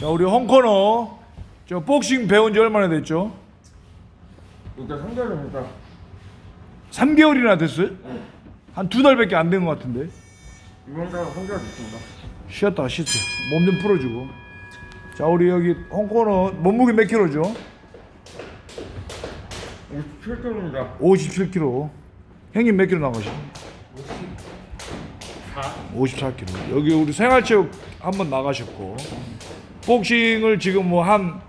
자 우리 홍코너 저 복싱 배운 지 얼마나 됐죠? 일단 3개월입니다. 3개월이나 됐어요? 한두 달밖에 안 된 것 같은데 이번 달 3개월 됐습니다. 쉬었다가 쉬었어 몸 좀 풀어주고 자 우리 여기 홍코너 몸무게 몇 킬로죠? 57kg입니다. 57kg 형님 몇 킬로 나가시죠? 54kg 여기 우리 생활체육 한번 나가셨고 복싱을 지금 뭐 한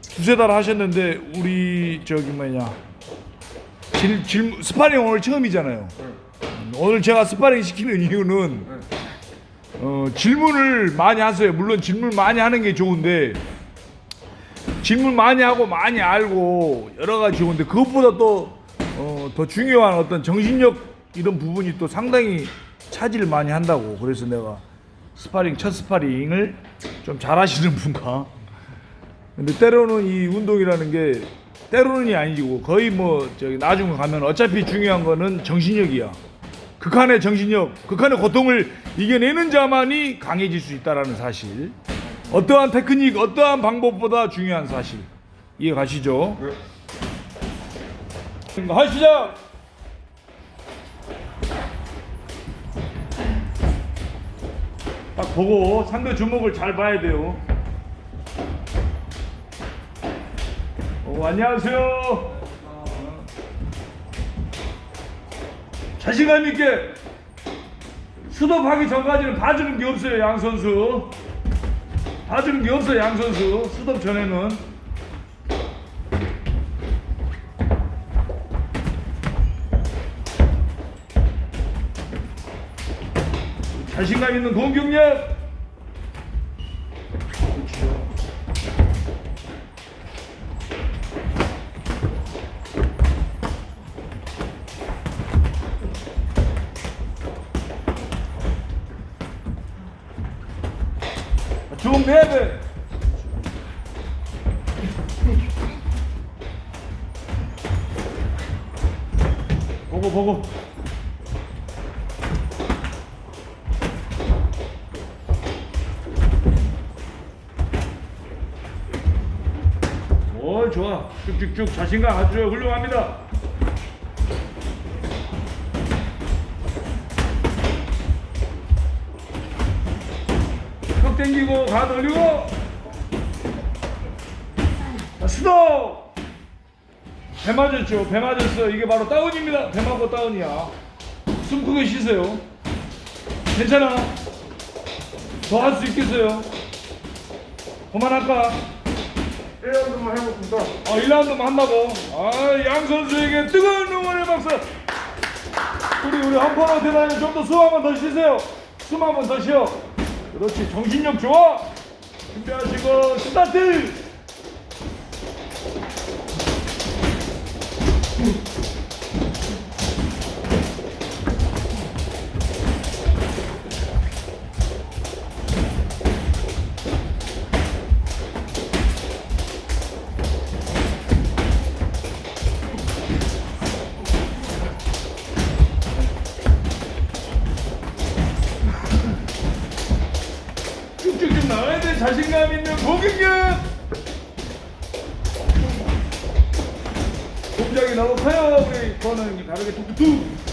두세 달 하셨는데 우리 저기 뭐냐. 질, 질, 스파링 오늘 처음이잖아요. 음, 오늘 제가 스파링 시키는 이유는 어, 질문을 많이 하세요. 물론 질문 많이 하는 게 좋은데 질문 많이 하고 많이 알고 여러 가지 좋은데 그것보다 또 어, 더 중요한 어떤 정신력 이런 부분이 또 상당히 차지를 많이 한다고 그래서 내가 스파링 첫 스파링을 좀 잘하시는 분과 근데 때로는 이 운동이라는 게 때로는이 아니고 거의 뭐 저기 나중에 가면 어차피 중요한 거는 정신력이야 극한의 정신력 극한의 고통을 이겨내는 자만이 강해질 수 있다라는 사실 어떠한 테크닉 어떠한 방법보다 중요한 사실 이해 가시죠? 네. 하시죠. 딱 보고 상대 주먹을 잘 봐야 돼요. 어, 안녕하세요. 자신감 있게 수dob하기 전까지는 봐주는 게 없어요, 양 선수. 봐주는 게 없어요, 양 선수. 수dob 전에는. 자신감 있는 공격력. 준비해야 돼. 보고 보고. 오 좋아? 쭉쭉쭉 자신감 아주 훌륭합니다. 턱 당기고 가 돌리고. 자 스톱 배 맞았죠? 배 맞았어. 이게 바로 다운입니다. 배 맞고 다운이야. 숨 크게 쉬세요. 괜찮아? 더 할 수 있겠어요? 그만할까 1라운드만 해보겠습니다. 어, 1라운드만 한다고? 아, 양 선수에게 뜨거운 응원의 박수! 우리, 우리 한번더 대단히 좀더 숨 한 번 더 쉬세요. 숨 한 번 더 쉬어. 그렇지, 정신력 좋아! 준비하시고, 스타트! 자신감 있는 공격력! 동작이 너무 커요, 우리 거는 다르게 툭툭툭!